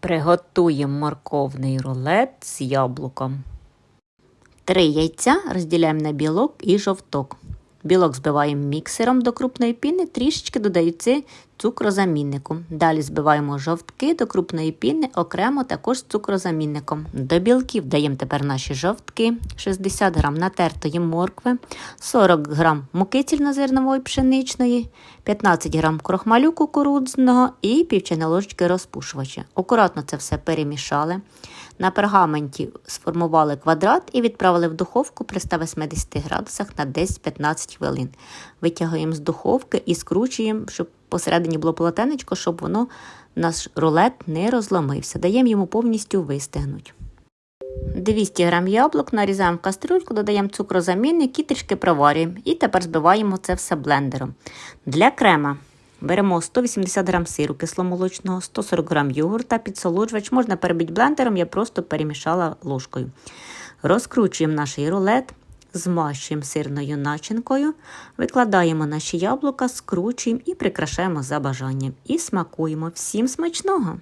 Приготуємо морковний рулет з яблуком. Три яйця розділяємо на білок і жовток. Білок збиваємо міксером до крупної піни, трішечки додаючи цукрозаміннику. Далі збиваємо жовтки до крупної піни, окремо також з цукрозамінником. До білків даємо тепер наші жовтки, 60 г натертої моркви, 40 г муки цільнозернової пшеничної, 15 г крохмалю кукурудзного і півчайної ложечки розпушувача. Акуратно це все перемішали. На пергаменті сформували квадрат і відправили в духовку при 180 градусах на 10-15 хвилин. Витягуємо з духовки і скручуємо, щоб посередині було полотенечко, щоб воно наш рулет не розломився. Даємо йому повністю вистигнути. 200 г яблук нарізаємо в кастрюльку, додаємо цукрозамінник і трішки проварюємо. І тепер збиваємо це все блендером. Для крема беремо 180 г сиру кисломолочного, 140 г йогурта, підсолоджувач. Можна перебити блендером, я просто перемішала ложкою. Розкручуємо наш рулет, змащуємо сирною начинкою, викладаємо наші яблука, скручуємо і прикрашаємо за бажанням. І смакуємо. Всім смачного!